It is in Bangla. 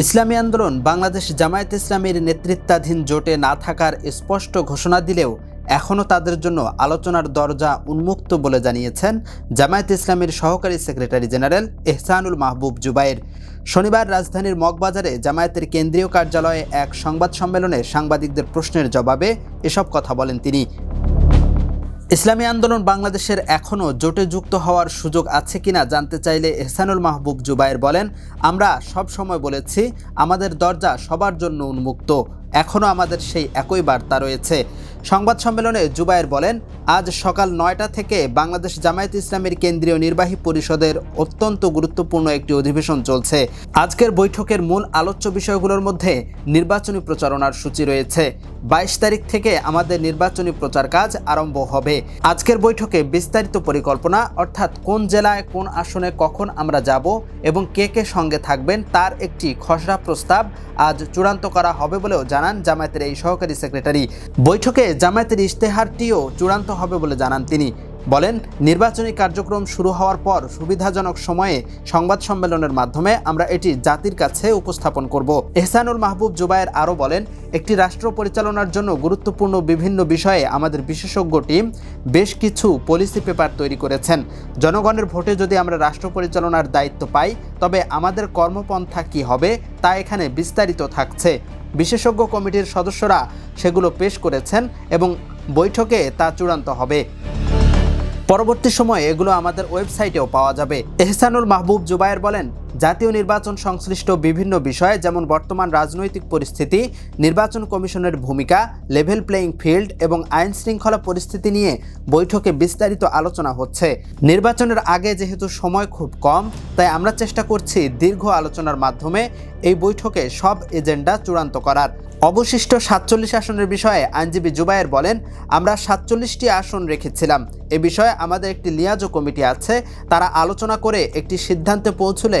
ইসলামী আন্দোলন বাংলাদেশ জামায়াত ইসলামীর নেতৃত্বাধীন জোটে না থাকার স্পষ্ট ঘোষণা দিলেও এখনও তাদের জন্য আলোচনার দরজা উন্মুক্ত বলে জানিয়েছেন জামায়াত ইসলামের সহকারী সেক্রেটারি জেনারেল এহসানুল মাহবুব জুবাইর। শনিবার রাজধানীর মগবাজারে জামায়াতের কেন্দ্রীয় কার্যালয়ে এক সংবাদ সম্মেলনে সাংবাদিকদের প্রশ্নের জবাবে এসব কথা বলেন তিনি। ইসলামী আন্দোলন বাংলাদেশের এখনও জোটে যুক্ত হওয়ার সুযোগ আছে কিনা জানতে চাইলে এহসানুল মাহবুব জুবায়ের বলেন, আমরা সব সময় বলেছি, আমাদের দরজা সবার জন্য উন্মুক্ত। এখনও আমাদের সেই একই বার্তা রয়েছে। সংবাদ সম্মেলনে জুবায়ের বলেন, আজ সকাল নয়টা থেকে বাংলাদেশ জামায়াত ইসলামের কেন্দ্রীয় নির্বাহী পরিষদের অত্যন্ত গুরুত্বপূর্ণ একটি অধিবেশন চলছে। আজকের বৈঠকের মূল আলোচ্য বিষয়গুলোর মধ্যে নির্বাচনী প্রচারণার সূচি রয়েছে। বাইশ তারিখ থেকে আমাদের নির্বাচনী প্রচার কাজ আরম্ভ হবে। আজকের বৈঠকে বিস্তারিত পরিকল্পনা, অর্থাৎ কোন জেলায়, কোন আসনে কখন আমরা যাব এবং কে কে সঙ্গে থাকবেন, তার একটি খসড়া প্রস্তাব আজ চূড়ান্ত করা হবে বলেও জানান জামায়াতের এই সহকারী সেক্রেটারি। বৈঠকে জামায়াতের ইশতেহারটিও চূড়ান্ত হবে বলে জানান তিনি। বলেন, নির্বাচনী কার্যক্রম শুরু হওয়ার পর সুবিধাজনক সময়ে সংবাদ সম্মেলনের মাধ্যমে আমরা এটি জাতির কাছে উপস্থাপন করব। এহসানুল মাহবুব জুবায়ের আরও বলেন, একটি রাষ্ট্র পরিচালনার জন্য গুরুত্বপূর্ণ বিভিন্ন বিষয়ে আমাদের বিশেষজ্ঞ টিম বেশ কিছু পলিসি পেপার তৈরি করেছেন। জনগণের ভোটে যদি আমরা রাষ্ট্র পরিচালনার দায়িত্ব পাই, তবে আমাদের কর্মপন্থা কী হবে তা এখানে বিস্তারিত থাকছে। বিশেষজ্ঞ কমিটির সদস্যরা সেগুলো পেশ করেছেন এবং বৈঠকে তা চূড়ান্ত হবে। পরবর্তী সময়ে এগুলো আমাদের ওয়েবসাইটেও পাওয়া যাবে। এহসানুল মাহবুব জুবায়ের বলেন জাতীয় নির্বাচন সংশ্লিষ্ট বিভিন্ন বিষয়ে, যেমন বর্তমান রাজনৈতিক পরিস্থিতি, নির্বাচন কমিশনের ভূমিকা লেভেল প্লেয়িং ফিল্ড এবং আইন শৃঙ্খলা পরিস্থিতি নিয়ে বৈঠকে বিস্তারিত আলোচনা হচ্ছে। নির্বাচনের আগে যেহেতু সময় খুব কম, তাই আমরা চেষ্টা করছি দীর্ঘ আলোচনার মাধ্যমে এই বৈঠকে সব এজেন্ডা চূড়ান্ত করার। অবশিষ্ট সাতচল্লিশ আসনের বিষয়ে আইনজীবী জুবায়ের বলেন, আমরা সাতচল্লিশটি আসন রেখেছিলাম। এ বিষয়ে আমাদের একটি লিয়াজো কমিটি আছে। তারা আলোচনা করে একটি সিদ্ধান্তে পৌঁছলে